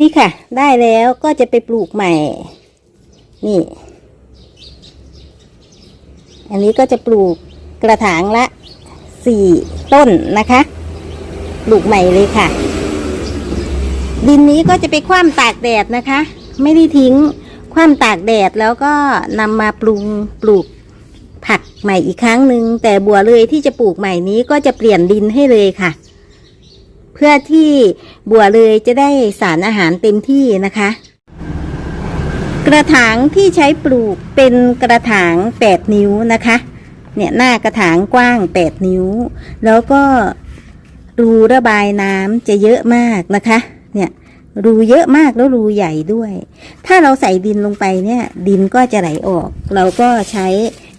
นี่ค่ะ ได้แล้วก็จะไปปลูกใหม่ นี่ อันนี้ก็จะปลูกกระถางละสี่ต้นนะคะ ปลูกใหม่เลยค่ะ ดินนี้ก็จะไปคว่ำตากแดดนะคะ ไม่ได้ทิ้งคว่ำตากแดดแล้วก็นำมาปรุงปลูกผักใหม่อีกครั้งหนึ่งแต่บัวเลยที่จะปลูกใหม่นี้ก็จะเปลี่ยนดินให้เลยค่ะ เพื่อที่บัวเลยจะได้สารอาหารเต็มที่นะคะ กระถางที่ใช้ปลูกเป็นกระถาง 8 นิ้วนะคะ เนี่ยหน้ากระถางกว้าง 8 นิ้ว แล้วก็รูระบายน้ำจะเยอะมากนะคะ เนี่ยรูเยอะมากแล้วรูใหญ่ด้วย ถ้าเราใส่ดินลงไปเนี่ย ดินก็จะไหลออก เราก็ใช้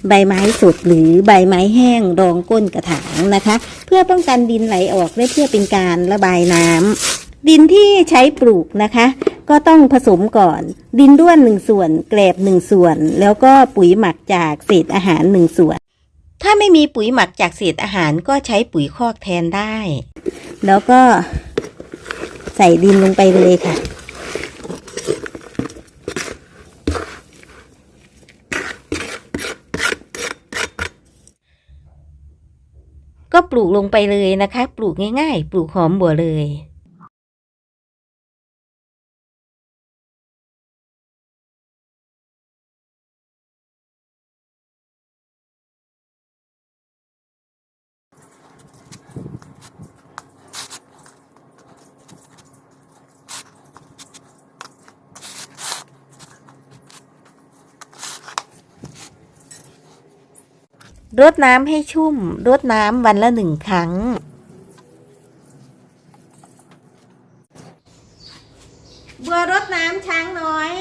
ใบไม้สดหรือใบไม้แห้งรองก้นกระถางนะคะ เพื่อป้องกันดินไหลออกและเพื่อเป็นการระบายน้ำดินที่ใช้ปลูกนะคะ ก็ต้องผสมก่อน ดินด้วนหนึ่งส่วนแกลบหนึ่งส่วน แล้วก็ปุ๋ยหมักจากเศษอาหารหนึ่งส่วน ถ้าไม่มีปุ๋ยหมักจากเศษอาหารก็ใช้ปุ๋ยคอกแทนได้ แล้วก็ใส่ดินลงไปเลยค่ะ ก็ปลูกลงไปเลยนะคะ ปลูกง่าย ๆ ปลูกหอมบัวเลย รดน้ำให้ชุ่ม รดน้ำวันละหนึ่งครั้ง บัวรดน้ำช้างน้อย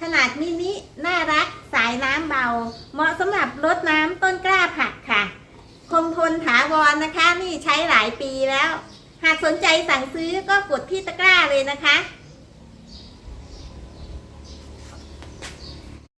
ขนาดมินิน่ารักสายน้ำเบา เหมาะสำหรับรดน้ำต้นกล้าผักค่ะ คงทนถาวรนะคะ นี่ใช้หลายปีแล้ว หากสนใจสั่งซื้อก็กดที่ตะกร้าเลยนะคะ